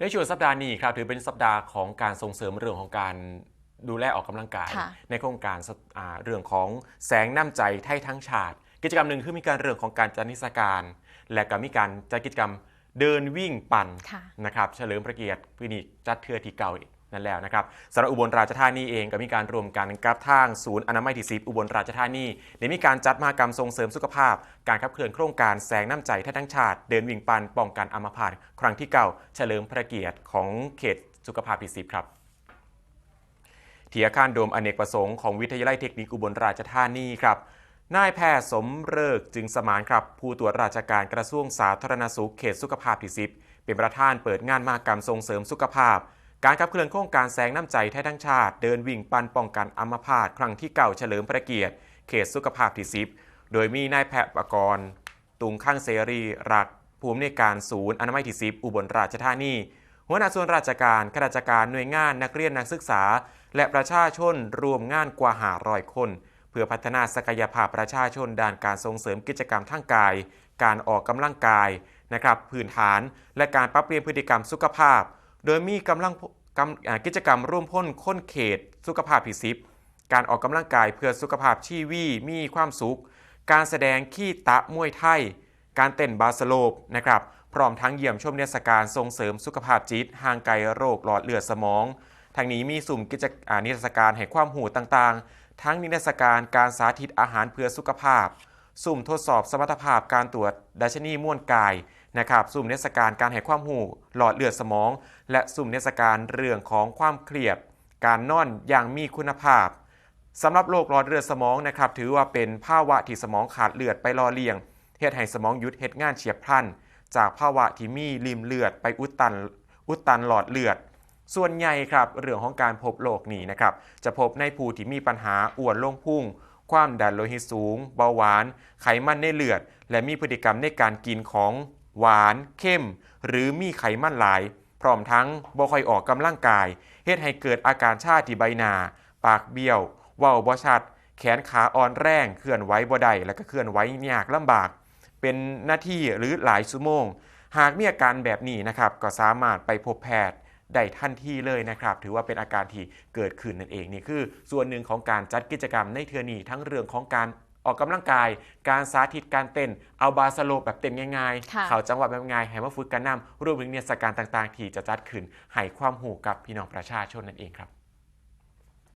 ในช่วงสัปดาห์นี้ครับถือเป็นสัปดาห์ของการส่งเสริมเรื่องของการดูแลออกกำลังกายค่ะในโครงการสอ่าเรื่องของแสงน้ำใจไทยทั้งชาติ กิจกรรมหนึ่งคือมีการเรื่องของการจัดนิทรรศการ และก็มีการจัดกิจกรรมเดินวิ่งปั่นค่ะนะครับเฉลิมพระเกียรติปีนี้จัดเทือที่เก่าอีก นั่นแล้วนะครับสำหรับอุบลราชธานีเองก็มีการรวมกันกับทางศูนย์อนามัยที่สิบอุบลราชธานีได้มีการจัดมหกรรมส่งเสริมสุขภาพ การขับเคลื่อนโครงการแสงน้ำใจไทยทั้งชาติ เดินวิ่งปันป้องกันอัมพาตครั้งที่เก่าเฉลิมพระเกียรติของเขตสุขภาพที่สิบครับที่อาคารโดมอเนกประสงค์ของวิทยาลัยเทคนิคอุบลราชธานีครับนายแพทย์สมเริกจึงสมานครับ ผู้ตรวจราชการกระทรวงสาธารณสุขเขตสุขภาพที่สิบเป็นประธานเปิดงานมหกรรมส่งเสริมสุขภาพ การขับเคลื่อนโครงการแสงน้ำใจไทยทั้งชาติ เดินวิ่งปันป้องกันอัมพาตครั้งที่เก่าเฉลิมพระเกียรติ เขตสุขภาพที่สิบโดยมีนายแพทย์ประกรณ์ ตุงข้างเสรีรักผู้อำนวยการศูนย์อนามัยที่สิบอุบลราชธานีหัวหน้าส่วนราชการข้าราชการหน่วยงานนักเรียนนักศึกษา และประชาชนรวมงานกว่าหารอยคน เพื่อพัฒนาศักยภาพประชาชนด้านการส่งเสริมกิจกรรมทางกาย การออกกำลังกายนะครับพื้นฐาน และการปรับเปลี่ยนพฤติกรรมสุขภาพ โดยมีกำลังก,กิจกรรมร่วมพ้นค้นเขต สุขภาพพิสิบการออกกำลังกายเพื่อสุขภาพชีวีมีความสุข การแสดงขี้ตะมวยไทย การเต้นบาสโลปนะครับพร้อมทั้งเยี่ยมชมเทศกาลส่งเสริมสุขภาพจิตห่างไกลโรคหลอดเลือดสมองทางนี้มีสุ่มกิจอ่านิทรรศการให้ความหูต่างๆ ทั้งนิทรรศการการสาธิตอาหารเพื่อสุขภาพ สุ่มทดสอบสมรรถภาพการตรวจดัชนีม่วนกายนะครับสุ่มเนิทรรศการการให้ความหูหลอดเลือดสมอง และสุ่มเนิทรรศการเรื่องของความเครียดการนอนอย่างมีคุณภาพสำหรับโรคหลอดเลือดสมองนะครับถือว่าเป็นภาวะที่สมองขาดเลือดไปรอเลี้ยงเฮ็ดให้สมองหยุดเฮ็ดงานเฉียบพลัน จากภาวะที่มีริมเลือดไปอุดตันอุดตันหลอดเลือด ส่วนใหญ่ครับเรื่องของการพบโรคนี้นะครับจะพบในผู้ที่มีปัญหาอ้วนลงพุ่ง ความดันโลหิตสูง เบาหวาน ไขมันในเลือด และมีพฤติกรรมในการกินของหวานเข้ม หรือมีไขมันหลาย พร้อมทั้งบ่ค่อยออกกำลังกายเฮ็ดให้เกิดอาการชาที่ใบหน้าปากเบี้ยวเว้าบ่ชัด แขนขาอ่อนแรงเคลื่อนไหวบ่ได้และก็เคลื่อนไหวยากลำบาก เป็นหน้าที่หรือหลายชั่วโมง หากมีอาการแบบนี้นะครับก็สามารถไปพบแพทย์ ได้ทันทีเลยนะครับ ถือว่าเป็นอาการที่เกิดขึ้นนั่นเองนี่คือ ส่วนหนึ่งของการจัดกิจกรรมในเทือนี้ทั้งเรื่องของการออกกำลังกาย การสาธิตการเต้น เอาบาสโลปแบบเต้นง่ายค่ะๆเขาจังหวะแบบง่ายให้มาฝึกกันนำรวมถึงเนยสการต่างๆ ที่จะจัดขึ้นให้ความหูกับพี่น้องประชาชนนั่นเองครับ